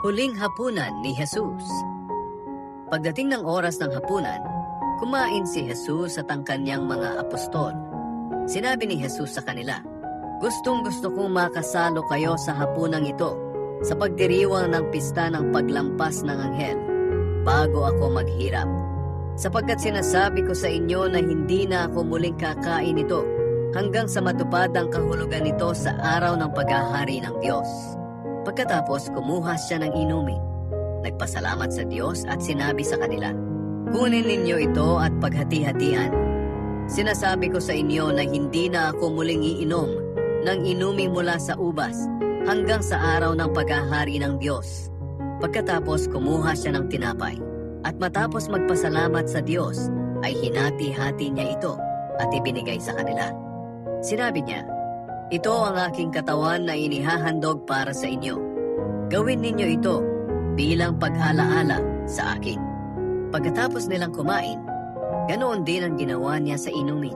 Huling hapunan ni Jesus. Pagdating ng oras ng hapunan, kumain si Jesus at ang kanyang mga apostol. Sinabi ni Jesus sa kanila, Gustong gusto kong makasalo kayo sa hapunang ito sa pagdiriwang ng pista ng paglampas ng anghel bago ako maghirap. Sapagkat sinasabi ko sa inyo na hindi na ako muling kakain ito hanggang sa matupad ang kahulugan nito sa araw ng paghahari ng Diyos. Pagkatapos kumuha siya ng inumin. Nagpasalamat sa Diyos at sinabi sa kanila, Kunin ninyo ito at paghati-hatian. Sinasabi ko sa inyo na hindi na ako muling iinom ng inuming mula sa ubas hanggang sa araw ng paghahari ng Diyos. Pagkatapos kumuha siya ng tinapay at matapos magpasalamat sa Diyos ay hinati-hati niya ito at ibinigay sa kanila. Sinabi niya, ito ang aking katawan na inihahandog para sa inyo. Gawin ninyo ito bilang pag-alaala sa akin. Pagkatapos nilang kumain, ganoon din ang ginawa niya sa inumin.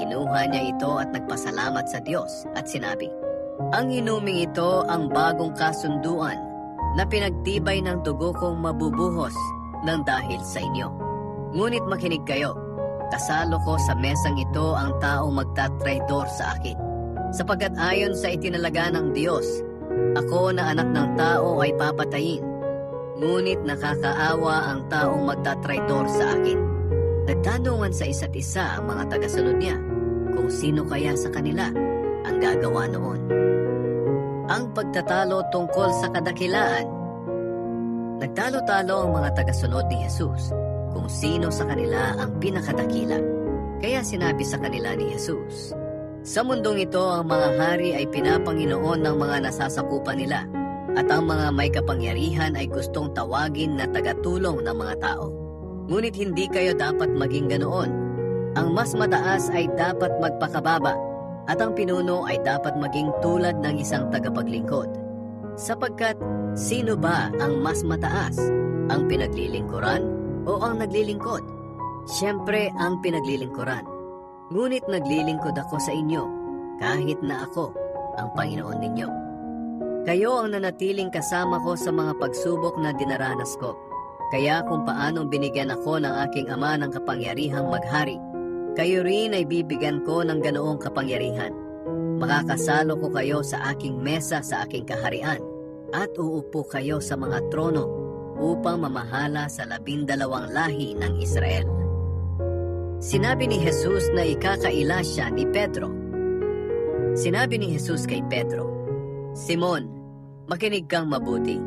Kinuha niya ito at nagpasalamat sa Diyos at sinabi, Ang inuming ito ang bagong kasunduan na pinagtibay ng dugo kong mabubuhos ng dahil sa inyo. Ngunit makinig kayo, kasalo ko sa mesang ito ang taong magtatraidor sa akin sapagkat ayon sa itinalaga ng Diyos, ako na anak ng tao ay papatayin. Ngunit nakakaawa ang taong magtatraidor sa akin. Nagtanungan sa isa't isa ang mga tagasunod niya kung sino kaya sa kanila ang gagawa noon. Ang pagtatalo tungkol sa kadakilaan. Nagtalo-talo ang mga tagasunod ni Jesus kung sino sa kanila ang pinakadakila. Kaya sinabi sa kanila ni Jesus, sa mundong ito, ang mga hari ay pinapanginoon ng mga nasasakupan nila at ang mga may kapangyarihan ay gustong tawagin na tagatulong ng mga tao. Ngunit hindi kayo dapat maging ganoon. Ang mas mataas ay dapat magpakababa at ang pinuno ay dapat maging tulad ng isang tagapaglingkod. Sapagkat sino ba ang mas mataas? Ang pinaglilingkuran o ang naglilingkod? Siyempre ang pinaglilingkuran. Ngunit naglilingkod ako sa inyo, kahit na ako ang Panginoon ninyo. Kayo ang nanatiling kasama ko sa mga pagsubok na dinaranas ko. Kaya kung paanong binigyan ako ng aking ama ng kapangyarihang maghari, kayo rin ay bibigyan ko ng ganoong kapangyarihan. Makakasalo ko kayo sa aking mesa sa aking kaharian at uupo kayo sa mga trono upang mamahala sa labindalawang lahi ng Israel. Sinabi ni Jesus na ikakaila siya ni Pedro. Sinabi ni Jesus kay Pedro, Simon, makinig kang mabuti.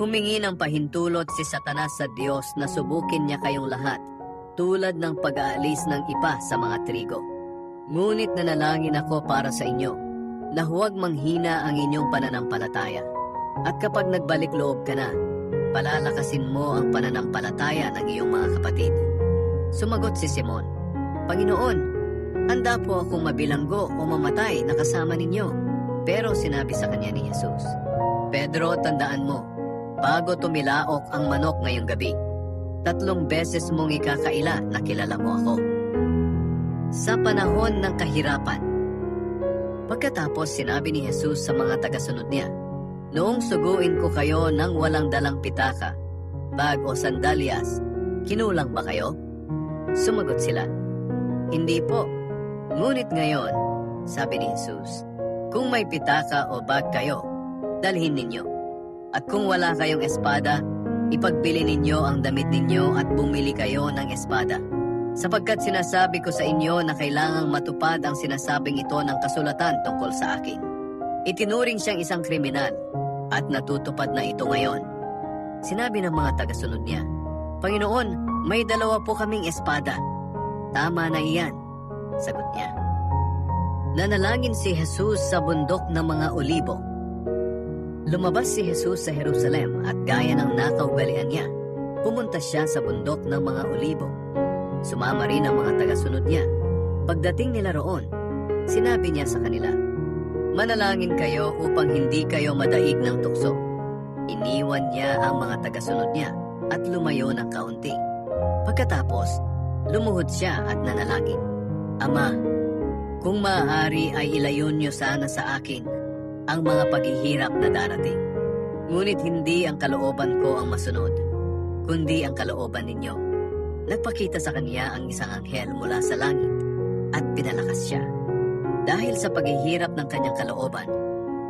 Humingi ng pahintulot si Satanas sa Diyos na subukin niya kayong lahat, tulad ng pag-aalis ng ipa sa mga trigo. Ngunit nanalangin ako para sa inyo, na huwag manghina ang inyong pananampalataya. At kapag nagbalik loob ka na, palalakasin mo ang pananampalataya ng iyong mga kapatid. Sumagot si Simon, Panginoon, handa po akong mabilanggo o mamatay na kasama ninyo. Pero sinabi sa kanya ni Jesus, Pedro, tandaan mo, bago tumilaok ang manok ngayong gabi, tatlong beses mong ikakaila na kilala mo ako. Sa panahon ng kahirapan, Pagkatapos sinabi ni Jesus sa mga tagasunod niya, Noong suguin ko kayo ng walang dalang pitaka, bag o sandalyas, kinulang ba kayo? Sumagot sila, Hindi po. Ngunit ngayon, sabi ni Jesus, kung may pitaka o bag kayo, dalhin ninyo. At kung wala kayong espada, ipagbili ninyo ang damit ninyo at bumili kayo ng espada. Sapagkat sinasabi ko sa inyo na kailangang matupad ang sinasabing ito ng kasulatan tungkol sa akin. Itinuring siyang isang kriminal at natutupad na ito ngayon. Sinabi ng mga tagasunod niya, Panginoon, may dalawa po kaming espada. Tama na iyan, sagot niya. Nanalangin si Jesus sa bundok ng mga olibo. Lumabas si Jesus sa Jerusalem at gaya ng nakaugalian niya, pumunta siya sa bundok ng mga olibo. Sumama rin ang mga tagasunod niya. Pagdating nila roon, sinabi niya sa kanila, Manalangin kayo upang hindi kayo madaig ng tukso. Iniwan niya ang mga tagasunod niya at lumayo ng kaunti. Pagkatapos, lumuhod siya at nanalangin. Ama, kung maaari ay ilayon niyo sana sa akin ang mga paghihirap na darating. Ngunit hindi ang kalooban ko ang masunod, kundi ang kalooban ninyo. Nagpakita sa kanya ang isang anghel mula sa langit at pinalakas siya. Dahil sa paghihirap ng kanyang kalooban,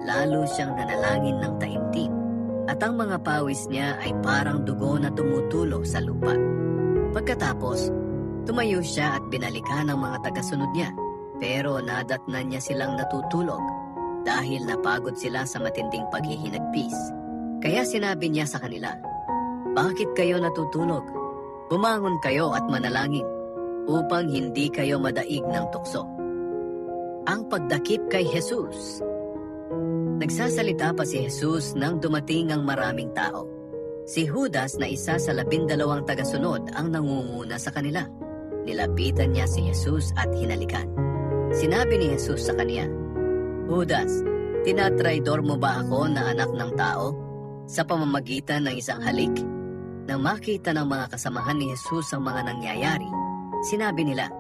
lalo siyang nanalangin ng taimtim at ang mga pawis niya ay parang dugo na tumutulo sa lupa. Pagkatapos, tumayo siya at binalikan ng mga tagasunod niya pero nadatnan niya silang natutulog dahil napagod sila sa matinding paghihinagpis. Kaya sinabi niya sa kanila, Bakit kayo natutulog? Bumangon kayo at manalangin upang hindi kayo madaig ng tukso. Ang pagdakip kay Jesus Nagsasalita pa si Jesus nang dumating ang maraming tao. Si Judas na isa sa labindalawang tagasunod ang nangunguna sa kanila. Nilapitan niya si Jesus at hinalikan. Sinabi ni Jesus sa kanya, Judas, tinatraidor mo ba ako na anak ng tao sa pamamagitan ng isang halik? Nang makita ng mga kasamahan ni Jesus ang mga nangyayari, sinabi nila,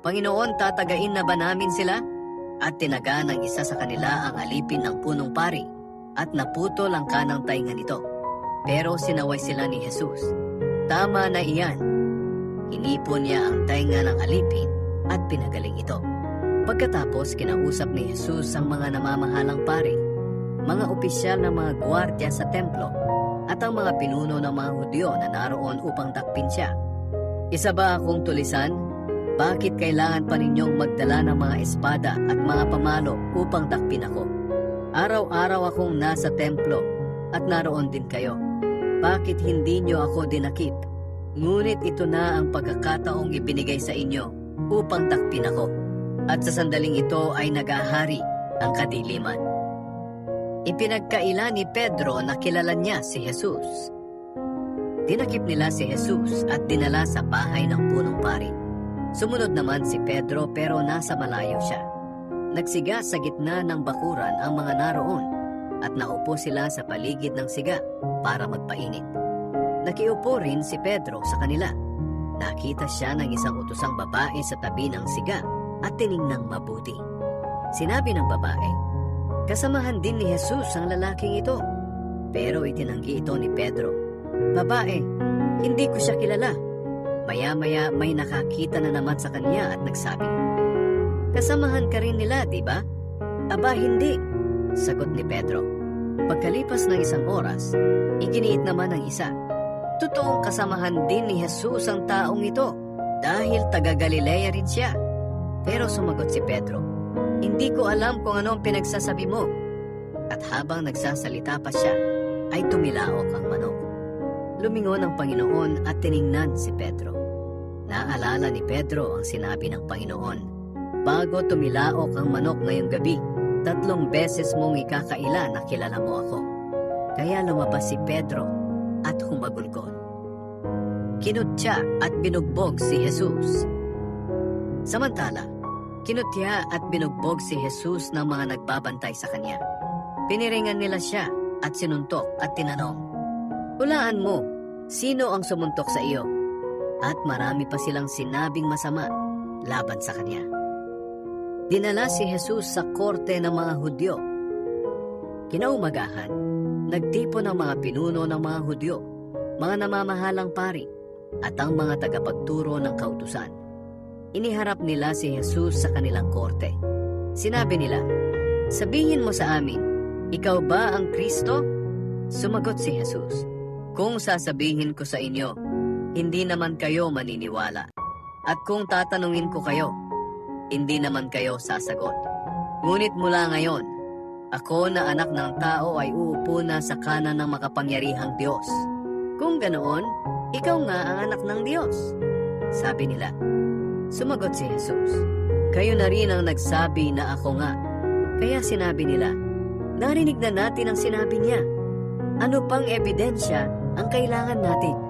Panginoon, tatagain na ba namin sila? At tinaga ng isa sa kanila ang alipin ng punong pari at naputol ang kanang tainga nito. Pero sinaway sila ni Jesus. Tama na iyan. Hinipon niya ang tainga ng alipin at pinagaling ito. Pagkatapos kinausap ni Jesus ang mga namamahalang pari, mga opisyal ng mga gwardiya sa templo, at ang mga pinuno ng mga Hudyo na naroon upang takpin siya. Isa ba akong tulisan? Bakit kailangan pa ninyong magdala ng mga espada at mga pamalo upang takpin ako? Araw-araw akong nasa templo at naroon din kayo. Bakit hindi nyo ako dinakip? Ngunit ito na ang pagkakataong ibinigay sa inyo upang takpin ako. At sa sandaling ito ay nagahari ang kadiliman. Ipinagkaila ni Pedro na kilala niya si Jesus. Dinakip nila si Jesus at dinala sa bahay ng punong pari. Sumunod naman si Pedro pero nasa malayo siya. Nagsiga sa gitna ng bakuran ang mga naroon at naupo sila sa paligid ng siga para magpainit. Nakiupo rin si Pedro sa kanila. Nakita siya ng isang utusang babae sa tabi ng siga at tiningnang mabuti. Sinabi ng babae, Kasamahan din ni Jesus ang lalaking ito. Pero itinanggi ito ni Pedro. Babae, hindi ko siya kilala. Maya-maya may nakakita na naman sa kanya at nagsabi, Kasamahan ka rin nila, di ba? Aba, hindi, sagot ni Pedro. Pagkalipas ng isang oras, iginiit naman ng isa. Totoong kasamahan din ni Jesus ang taong ito dahil taga Galilea rin siya. Pero sumagot si Pedro, Hindi ko alam kung ano ang pinagsasabi mo. At habang nagsasalita pa siya, ay tumilaok ang manok. Lumingon ang Panginoon at tiningnan si Pedro. Naalala ni Pedro ang sinabi ng Panginoon, Bago tumilaok ang manok ngayong gabi, tatlong beses mong ikakaila na kilala mo ako. Kaya lumabas si Pedro at humagulgol. Kinutya at binugbog si Jesus. Samantala, kinutya at binugbog si Jesus ng mga nagbabantay sa kanya. Piniringan nila siya at sinuntok at tinanong, Hulaan mo, sino ang sumuntok sa iyo? At marami pa silang sinabing masama laban sa kanya. Dinala si Jesus sa korte ng mga Hudyo. Kinaumagahan, nagtipon ang mga pinuno ng mga Hudyo, mga namamahalang pari, at ang mga tagapagturo ng kautusan. Iniharap nila si Jesus sa kanilang korte. Sinabi nila, Sabihin mo sa amin, ikaw ba ang Kristo? Sumagot si Jesus, Kung sasabihin ko sa inyo, hindi naman kayo maniniwala. At kung tatanungin ko kayo, hindi naman kayo sasagot. Ngunit mula ngayon, ako na anak ng tao ay uupo na sa kanan ng makapangyarihang Diyos. Kung ganoon, ikaw nga ang anak ng Diyos. Sabi nila. Sumagot si Jesus, Kayo na rin ang nagsabi na ako nga. Kaya sinabi nila, Narinig na natin ang sinabi niya. Ano pang ebidensya ang kailangan natin?